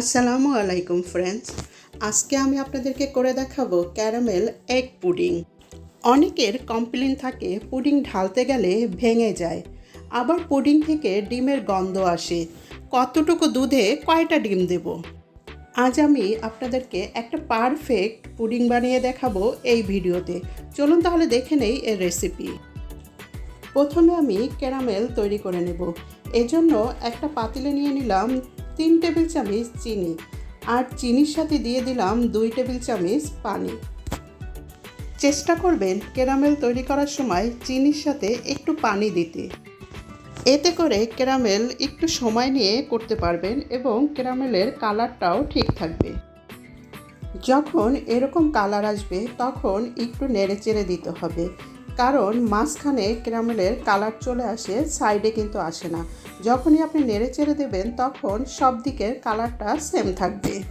আসসালামু আলাইকুম ফ্রেন্ডস আজকে আমি আপনাদেরকে করে দেখাবো ক্যারামেল এগ পুডিং অনেকের কমপ্লেন থাকে পুডিং ঢালতে গেলে ভেঙে যায়। আবার পুডিং থেকে ডিমের গন্ধ আসে। কতটুকু দুধে কয়টা ডিম দেব? আজ আমি আপনাদেরকে একটা পারফেক্ট পুডিং বানিয়ে দেখাবো এই ভিডিওতে। চলুন তাহলে দেখে নেই এর রেসিপি প্রথমে আমি ক্যারামেল তৈরি করে নেব। এজন্য একটা পাতিলে নিয়ে নিলাম তিন টেবিল চামচ চিনি আর চিনির সাথে দিয়ে দিলাম দুই টেবিল চামচ পানি। চেষ্টা করবেন ক্যারামেল তৈরি করার সময় চিনির সাথে একটু পানি দিতে। এতে করে ক্যারামেল একটু সময় নিয়ে করতে পারবেন এবং ক্যারামেলের কালারটাও ঠিক থাকবে। যখন এরকম কালার আসবে, তখন একটু নেড়ে চেড়ে দিতে হবে। কারণ মাঝখানে ক্যারামেলের কালার চলে আসে, সাইডে কিন্তু আসে না। যখনই আপনি নেড়ে চেড়ে দেবেন, তখন সব দিকের কালারটা সেম থাকবে।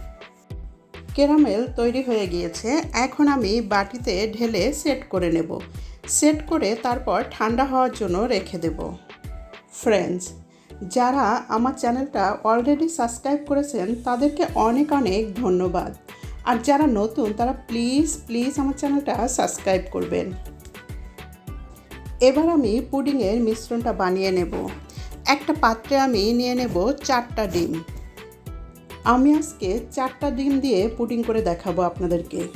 ক্যারামেল তৈরি হয়ে গিয়েছে। এখন আমি বাটিতে ঢেলে সেট করে নেব। সেট করে তারপর ঠান্ডা হওয়ার জন্য রেখে দেব। ফ্রেন্ডস যারা আমার চ্যানেলটা অলরেডি সাবস্ক্রাইব করেছেন, তাদেরকে অনেক অনেক ধন্যবাদ। আর যারা নতুন, তারা প্লিজ প্লিজ আমার চ্যানেলটা সাবস্ক্রাইব করবেন। এবার আমি পুডিংয়ের মিশ্রণটা বানিয়ে নেব। একটা পাত্রে আমি নিয়ে নেব চারটা ডিম। আমি আজকে চারটা ডিম দিয়ে পুডিং করে দেখাবো আপনাদেরকে।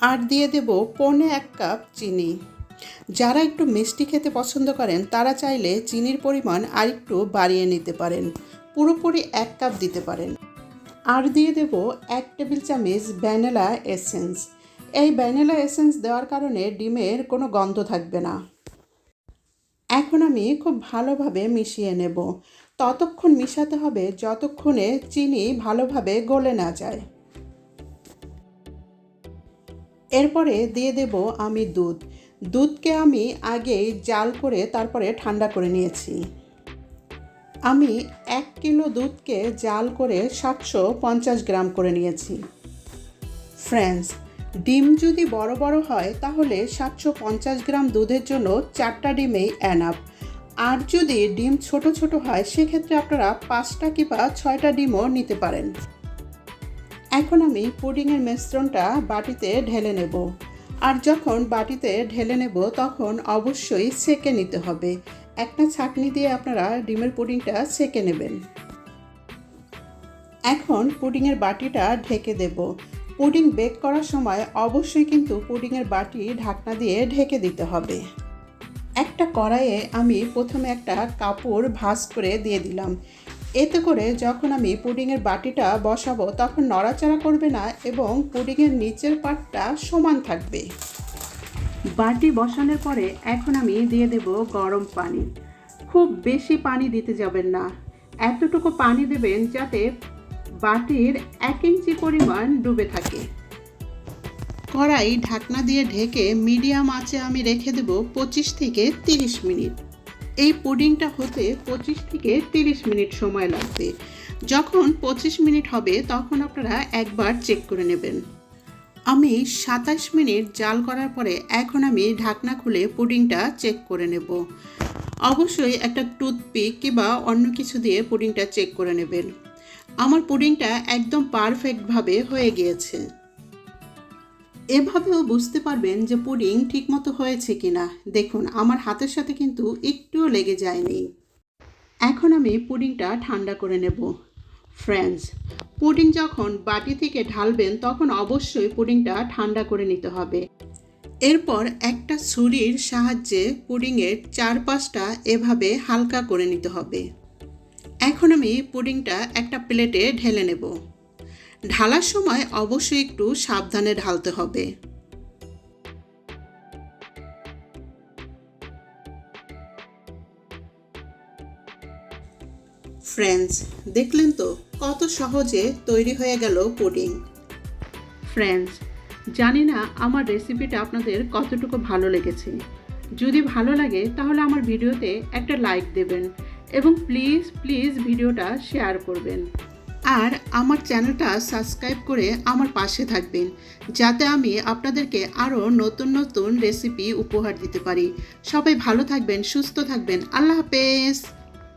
আর দিয়ে দেব পৌনে এক কাপ চিনি। যারা একটু মিষ্টি খেতে পছন্দ করেন, তারা চাইলে চিনির পরিমাণ আর একটু বাড়িয়ে নিতে পারেন। পুরোপুরি এক কাপ দিতে পারেন। আর দিয়ে দেব এক টেবিল চামচ ভ্যানিলা এসেন্স। এই ভ্যানিলা এসেন্স দেওয়ার কারণে ডিমের কোনো গন্ধ থাকবে না। এখন আমি খুব ভালোভাবে মিশিয়ে নেব। ততক্ষণ মিশাতে হবে যতক্ষণে চিনি ভালোভাবে গলে না যায়। এরপরে দিয়ে দেব আমি দুধ। দুধকে আমি আগেই জাল করে তারপরে ঠান্ডা করে নিয়েছি। আমি এক কিলো দুধকে জাল করে সাতশো পঞ্চাশ গ্রাম করে নিয়েছি। ফ্রেন্ডস ডিম যদি বড় বড় হয়, তাহলে সাতশো পঞ্চাশ গ্রাম দুধের জন্য চারটা ডিমেই অ্যানাপ আর যদি ডিম ছোট ছোট হয়, সেক্ষেত্রে আপনারা পাঁচটা কিংবা ছয়টা ডিমও নিতে পারেন। এখন আমি পুডিংয়ের মিশ্রণটা বাটিতে ঢেলে নেব। আর যখন বাটিতে ঢেলে নেব, তখন অবশ্যই সেকে নিতে হবে। একটা ছাঁকনি দিয়ে আপনারা ডিমের পুডিংটা সেকে নেবেন। এখন পুডিংয়ের বাটিটা ঢেকে দেব। পুডিং বেক করার সময় অবশ্যই কিন্তু পুডিংয়ের বাটি ঢাকনা দিয়ে ঢেকে দিতে হবে। একটা কড়াইয়ে আমি প্রথমে একটা কাপড় ভাঁজ করে দিয়ে দিলাম। এতে করে যখন আমি পুডিংয়ের বাটিটা বসাবো তখন নড়াচড়া করবে না এবং পুডিংয়ের নিচের পাটটা সমান থাকবে। বাটি বসানোর পরে এখন আমি দিয়ে দেব গরম পানি। খুব বেশি পানি দিতে যাবেন না। এতটুকু পানি দেবেন যাতে বাটির এক ইঞ্চি পরিমাণ ডুবে থাকে। কড়াই ঢাকনা দিয়ে ঢেকে মিডিয়াম আঁচে আমি রেখে দেব পঁচিশ থেকে তিরিশ মিনিট। এই পুডিংটা হতে পঁচিশ থেকে তিরিশ মিনিট সময় লাগবে। যখন পঁচিশ মিনিট হবে, তখন আপনারা একবার চেক করে নেবেন। আমি সাতাশ মিনিট জাল করার পরে এখন আমি ঢাকনা খুলে পুডিংটা চেক করে নেব। অবশ্যই একটা টুথপিক কিংবা অন্য কিছু দিয়ে পুডিংটা চেক করে নেবেন। আমার পুডিংটা একদম পারফেক্টভাবে হয়ে গিয়েছে। এভাবেও বুঝতে পারবেন যে পুডিং ঠিকমতো হয়েছে কিনা। দেখুন, আমার হাতের সাথে কিন্তু একটুও লেগে যায়নি। এখন আমি পুডিংটা ঠান্ডা করে নেব। ফ্রেন্ডস পুডিং যখন বাটি থেকে ঢালবেন, তখন অবশ্যই পুডিংটা ঠান্ডা করে নিতে হবে। এরপর একটা ছুরির সাহায্যে পুডিংয়ের চারপাশটা এভাবে হালকা করে নিতে হবে। এখন আমি পুডিংটা একটা প্লেটে ঢেলে নেব। ঢালার সময় অবশ্যই একটু সাবধানে ঢালতে হবে। ফ্রেন্ডস দেখলেন তো কত সহজে তৈরি হয়ে গেল পুডিং। ফ্রেন্ডস জানি না আমার রেসিপিটা আপনাদের কতটুকু ভালো লেগেছে। যদি ভালো লাগে তাহলে আমার ভিডিওতে একটা লাইক দেবেন। এবং প্লিজ প্লিজ ভিডিওটা শেয়ার করবেন। আর আমার চ্যানেলটা সাবস্ক্রাইব করে আমার পাশে থাকবেন, যাতে আমি আপনাদেরকে আরও নতুন নতুন রেসিপি উপহার দিতে পারি। সবাই ভালো থাকবেন, সুস্থ থাকবেন। আল্লাহ হাফেজ।